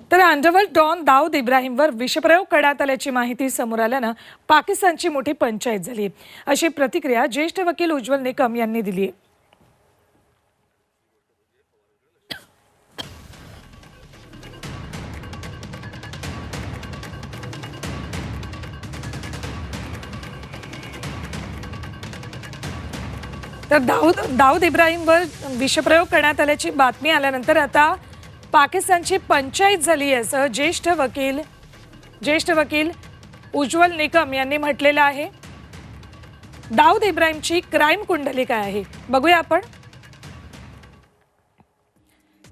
तर underworld don Dawood इब्राहिमवर विषप्रयोग करण्यात आल्याची माहिती समोर आल्यानं पाकिस्तानची मोठी पंचायत झाली. अशी प्रतिक्रिया ज्येष्ठ वकील उज्ज्वल निकम यांनी दिली आहे. तर दाऊद दाऊद इब्राहिमवर विषप्रयोग करण्यात आल्याची बातमी आल्यानंतर आता पाकिस्तानची पंचायत झाली असं ज्येष्ठ वकील ज्येष्ठ वकील उज्ज्वल निकम यांनी म्हटलेलं आहे. दाऊद इब्राहिमची क्राईम कुंडली काय आहे? बघूया आपण.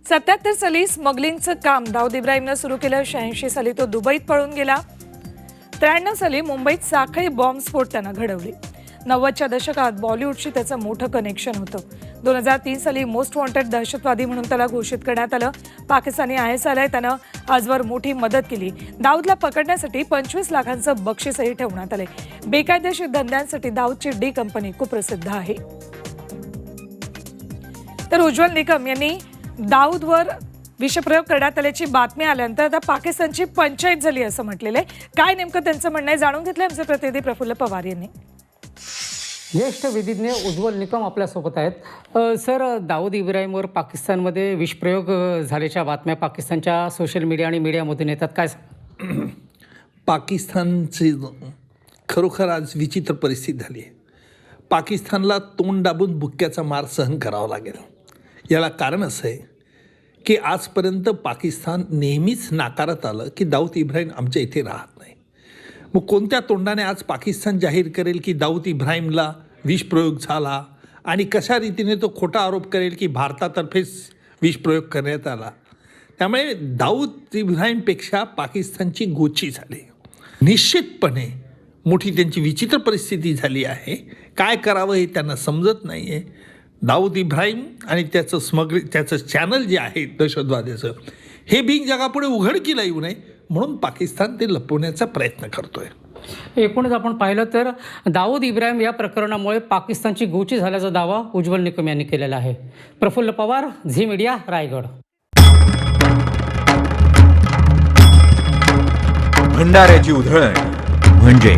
सत्याहत्तर साली स्मगलिंगचं काम दाऊद इब्राहिमनं सुरू केलं. शहाऐंशी साली तो दुबईत पळून गेला. त्र्याण्णव साली मुंबईत साखळी बॉम्बस्फोट त्यानं घडवली. नव्वदच्या दशकात बॉलिवूडशी त्याचं मोठं कनेक्शन होतं. दोन हजार तीन साली मोस्ट वॉन्टेड दहशतवादी म्हणून त्याला घोषित करण्यात आलं. पाकिस्तानी आय एस आयला त्यानं आजवर मोठी मदत केली. दाऊदला पकडण्यासाठी पंचवीस लाखांचं बक्षीसही ठेवण्यात आले. बेकायदेशीर धंद्यांसाठी दाऊदची डी कंपनी कुप्रसिद्ध आहे. तर उज्ज्वल निकम यांनी दाऊदवर विषप्रयोग करण्यात आल्याची बातमी आल्यानंतर आता पाकिस्तानची पंचायत झाली असं म्हटलेलं आहे. काय नेमकं त्यांचं म्हणणं आहे जाणून घेतलं आमचे प्रतिनिधी प्रफुल्ल पवार यांनी. ज्येष्ठ विधिज्ञ उज्ज्वल निकम आपल्यासोबत आहेत. सर दाऊद इब्राहिमवर पाकिस्तानमध्ये विषप्रयोग झाल्याच्या बातम्या पाकिस्तानच्या सोशल मीडिया आणि मीडियामधून येतात. काय पाकिस्तानचे खरोखर आज विचित्र परिस्थिती झाली आहे. पाकिस्तानला तोंड दाबून बुक्क्याचा मार सहन करावा लागेल. याला कारण असं आहे की आजपर्यंत पाकिस्तान नेहमीच नाकारत आलं की दाऊद इब्राहिम आमच्या इथे राहत नाही. मग कोणत्या तोंडाने आज पाकिस्तान जाहीर करेल की दाऊद इब्राहिमला विषप्रयोग झाला आणि कशा रीतीने तो खोटा आरोप करेल की भारतातर्फेच विषप्रयोग करण्यात आला. त्यामुळे दाऊद इब्राहिमपेक्षा पाकिस्तानची गोची झाली. निश्चितपणे मोठी त्यांची विचित्र परिस्थिती झाली आहे. काय करावं हे त्यांना समजत नाही आहे दाऊद इब्राहिम आणि त्याचं स्मग्र त्याचं चॅनल जे आहे दहशतवाद्याचं हे बिंग जगापुढे उघडकीला येऊ नये म्हणून पाकिस्तान ते लपवण्याचा प्रयत्न करतो आहे एकूणच आपण पाहिलं तर दाऊद इब्राहिम या प्रकरणामुळे पाकिस्तानची गोची झाल्याचा दावा उज्ज्वल निकम यांनी केलेला आहे. Praful Pawar Zee media Raigad. भंडाऱ्याची उधळण. म्हणजे?